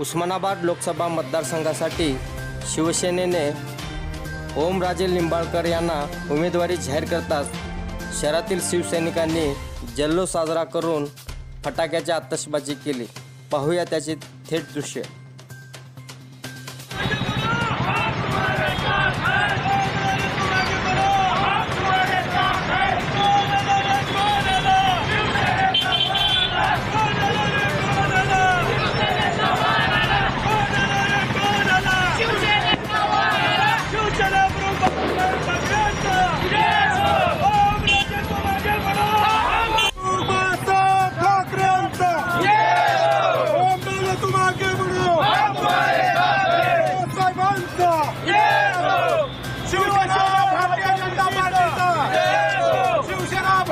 उस्मानाबाद लोकसभा मतदारसंघासाठी शिवसेनेने ओमराजे लिंबाळकर यांना उमेदवारी जाहीर करताच शहरातील शिवसैनिकांनी जल्लोष साजरा करून फटाक्याची आतषबाजी केली. पाहूया त्याचे थेट दृश्य.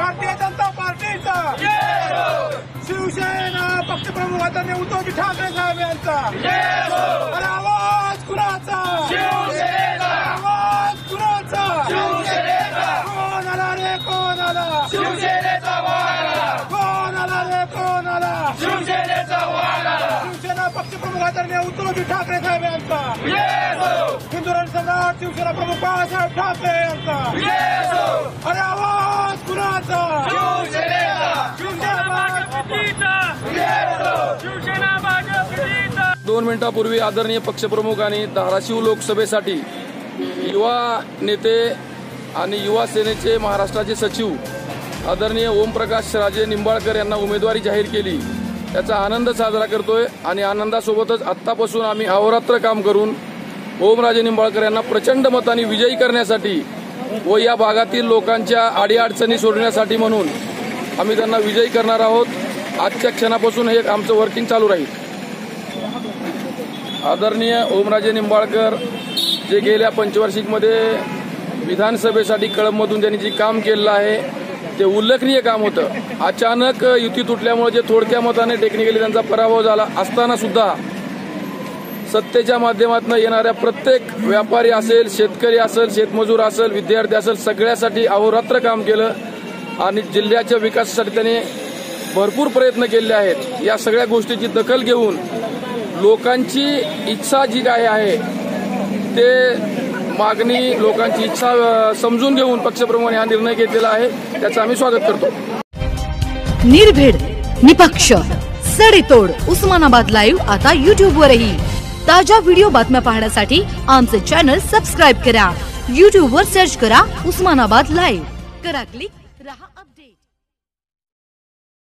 भारतीय जनता पार्टीचा. शिवसेना पक्षप्रमुख आदरणीय उद्धवजी ठाकरे साहेब यांचा. आवाज कुणाचा? आवाज कुणाचा? कोण आला रे कोण आला? कोण आला रे कोण आला? शिवसेना पक्षप्रमुख आदरणीय उद्धवजी ठाकरे साहेब यांचा. हिंदुराण सम्राट शिवसेना प्रमुख बाळासाहेब ठाकरे यांचा. दोन मिनिटापूर्वी आदरणीय पक्षप्रमुख आणि धाराशिव लोकसभेसाठी युवा नेते आणि युवा सेनेचे महाराष्ट्राचे सचिव आदरणीय ओमप्रकाश राजे निंबाळकर यांना उमेदवारी जाहीर केली. त्याचा आनंद साजरा करतोय आणि आनंदासोबतच आत्तापासून आम्ही अहोरात्र काम करून ओमराजे निंबाळकर यांना प्रचंड मताने विजयी करण्यासाठी व या भागातील लोकांच्या अडीअडचणी सोडण्यासाठी म्हणून आम्ही त्यांना विजयी करणार आहोत. आजच्या क्षणापासून हे आमचं वर्किंग चालू राहील. आदरणीय ओमराजे निंबाळकर जे गेल्या पंचवार्षिकमध्ये विधानसभेसाठी कळंबमधून त्यांनी जे काम केलेलं आहे ते उल्लेखनीय काम होतं. अचानक युती तुटल्यामुळे जे थोडक्या मताने टेक्निकली त्यांचा पराभव झाला असताना सुद्धा सत्तेच्या माध्यमातून येणाऱ्या प्रत्येक व्यापारी असेल शेतकरी असेल शेतमजूर असेल विद्यार्थी असेल सगळ्यासाठी अहोरात्र काम केलं आणि जिल्ह्याच्या विकासासाठी त्यांनी भरपूर प्रयत्न केले आहेत. या सगळ्या गोष्टीची दखल घेऊन लोकांची इच्छा जी काय आहे ते मागणी लोकांची इच्छा समजून घेऊन पक्षप्रमुखांनी हा निर्णय घेतलेला आहे त्याचं आम्ही स्वागत करतो. निर्भीड निपक्ष सडेतोड उस्मानाबाद लाईव्ह आता युट्यूब वरही. ताज्या व्हिडिओ बातम्या पाहण्यासाठी आमचे चॅनल सबस्क्राईब करा. युट्यूब वर सर्च करा उस्मानाबाद लाईव्ह करा क्लिक